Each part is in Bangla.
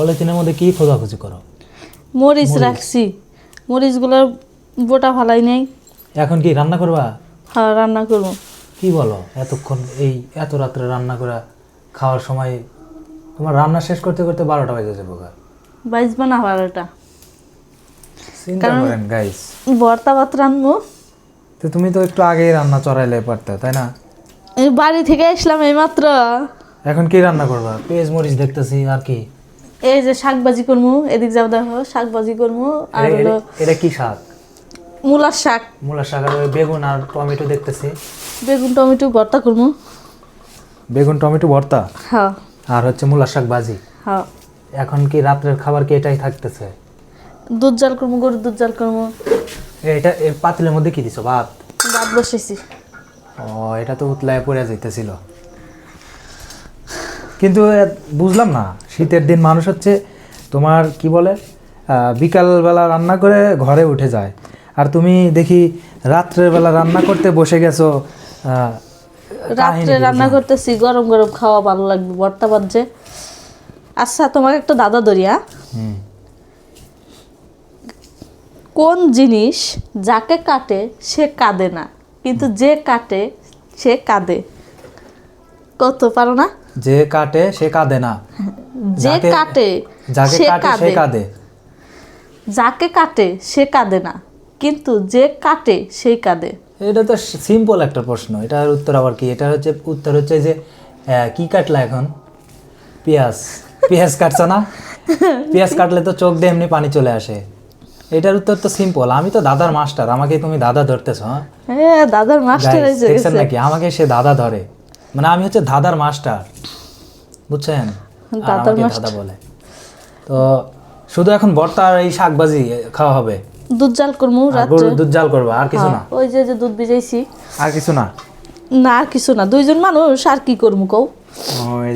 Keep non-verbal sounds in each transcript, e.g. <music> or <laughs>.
পলিথিনের মধ্যে কি খোঁজাখুঁজি করো? মরিচ রাখছি। মরিচগুলোর বোটা ফালাই নেই। এখন কি রান্না করবা? হ্যাঁ রান্না করব। কি বলো? এতক্ষণ এই এত রাত্রে রান্না করা খাওয়ার সময় তোমার রান্না শেষ করতে করতে বারোটা বেজে যাব গা। বাইজবা না বারোটা। চিন্তা করেন গাইস ভর্তা ভাত রান্নবো। তো তুমি তো একটু আগেই রান্না চড়াইলে পারতে তাই না? এই বাড়ি থেকে আসলাম এইমাত্র। এখন কি রান্না করবা? পেঁয়াজ মরিচ দেখতেছি আর কি? এই যে শাক ভাজি করব এদিক যাও দেখো শাক ভাজি করব আর হলো এটা- কি শাক? মূলার শাক। মূলা শাক আর বেগুন আর টমেটো দেখতেছি। বেগুন টমেটো ভর্তা করব বেগুন টমেটো ভর্তা? হ্যাঁ। আর হচ্ছে মূলা শাক ভাজি? হ্যাঁ। এখন কি রাত্রের খাবার কি এটাই থাকতেছে? দুধ জাল করব গরুর দুধ জাল করব এটা এই পাতিলের মধ্যে কি দিছো? ভাত? ভাত বসেছি। ও এটা তো উতলায় পড়ে যাইতেছিল। কিন্তু বুঝলাম না। শীতের দিন মানুষ হচ্ছে তোমার কি বলে বিকালবেলা রান্না করে ঘরে উঠে যায়। আর তুমি দেখি রাত্রের বেলা রান্না করতে বসে গেছো রাত্রে রান্না করতেছি গরম গরম খাওয়া ভালো লাগবে ভর্তা ভাত যে আচ্ছা তোমাকে একটা দাদা দরিয়া। কোন জিনিস যাকে কাটে সে কাঁদে না কিন্তু যে কাটে সে কাঁদে? কত পারো না? যে কাটে সে কাঁদে না। <laughs> যে কাটে যাকে সে কাটে সে কাঁদে। যাকে কাটে সে কাঁদে না। কিন্তু যে কাটে সেই কাঁদে। এটা তো সিম্পল একটা প্রশ্ন। এটার উত্তর আবার কি? এটা হচ্ছে উত্তর হচ্ছে যে কি কাটলা এখন? পেঁয়াজ। পেঁয়াজ কাটছো না? পেঁয়াজ কাটলে তো চোখ দিয়ে এমনি পানি চলে আসে। এটার উত্তর তো সিম্পল আমি তো দাদার মাস্টার আমাকে তুমি দাদা ধরতেছো হ্যাঁ? দাদার মাস্টার এসে দেখছেন নাকি? আমাকে সে দাদা ধরে। মানে আমি হচ্ছে দাদার মাস্টার বুঝছেন? দাদার দাদা বলে। তো শুধু এখন ভর্তা আর এই শাকবাজি খাওয়া হবে? দুধ জাল করব রাত্রে দুধ জাল করবা আর কিছু না? ওই যে যে দুধ ভিজাইছি। আর কিছু না? না আর কিছু না। দুইজন মানুষ আর কি করব কও?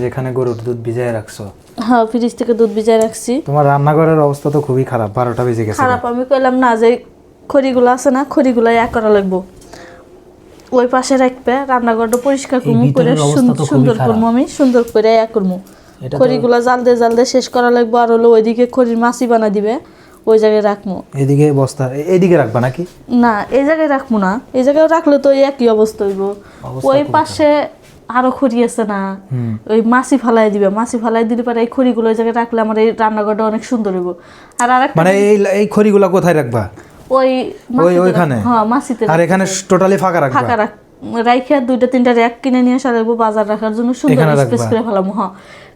যেখানে গরুর দুধ ভিজায় রাখছো। হ্যাঁ ফ্রিজ থেকে দুধ রাখছি। তোমার রান্নাঘরের অবস্থা তো খুবই খারাপ বারোটা বেজে গেছে। খারাপ আমি কইলাম না যে খড়িগুলো আছে না খড়িগুলো এক করা লাগবো। ওই পাশে রাখবে রান্নাঘরটা পরিষ্কার করব করে সুন্দর। করব আমি সুন্দর করে এক করব খড়িগুলো জাল দিয়ে জাল দিয়ে শেষ করা লাগবো আর হলো ওইদিকে খড়ির মাছি বানা দিবে ওই জায়গায় রাখব এদিকে বস্তা এদিকে রাখবা নাকি? না এই জায়গায় রাখব না। এই জায়গায় রাখলে তো একই অবস্থা হইব। ওই পাশে আরও খড়ি আছে না ওই মাছি ফালাই দিবে মাছি ফালাই দিলে পরে এই খড়িগুলো ওই জায়গায় রাখলে আমার এই রান্নাঘরটা অনেক সুন্দর হইব। আর আরেকটা মানে এই এই খড়িগুলা কোথায় রাখবা? ওই মাছিতে ওইখানে? হ্যাঁ মাছিতে আর এখানে টোটালি ফাঁকা রাখবা? ফাঁকা রাখ রাইখা দুইটা তিনটা র্যাক কিনে নিয়ে আসা লাগবো বাজার রাখার জন্য সুন্দর স্পেস করে ফেলাম হ্যাঁ।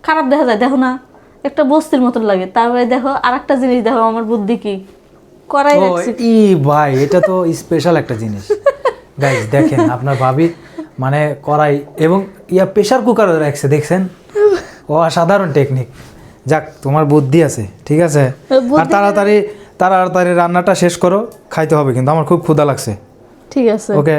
খারাপ দেখা যায় দেখো না একটা বস্তির মতন লাগে। তারপরে দেখো আর একটা জিনিস দেখো আমার বুদ্ধি কি? করাই রাখছি। ই ভাই এটা তো স্পেশাল একটা জিনিস। গাইস দেখেন আপনার ভাবি মানে কড়াই এবং ইয়া প্রেশার কুকার রাখছে দেখছেন? ও অসাধারণ টেকনিক যাক তোমার বুদ্ধি আছে ঠিক আছে? আর তাড়াতাড়ি তাড়াতাড়ি রান্নাটা শেষ করো খাইতে হবে কিন্তু আমার খুব ক্ষুধা লাগছে। ঠিক আছে। ওকে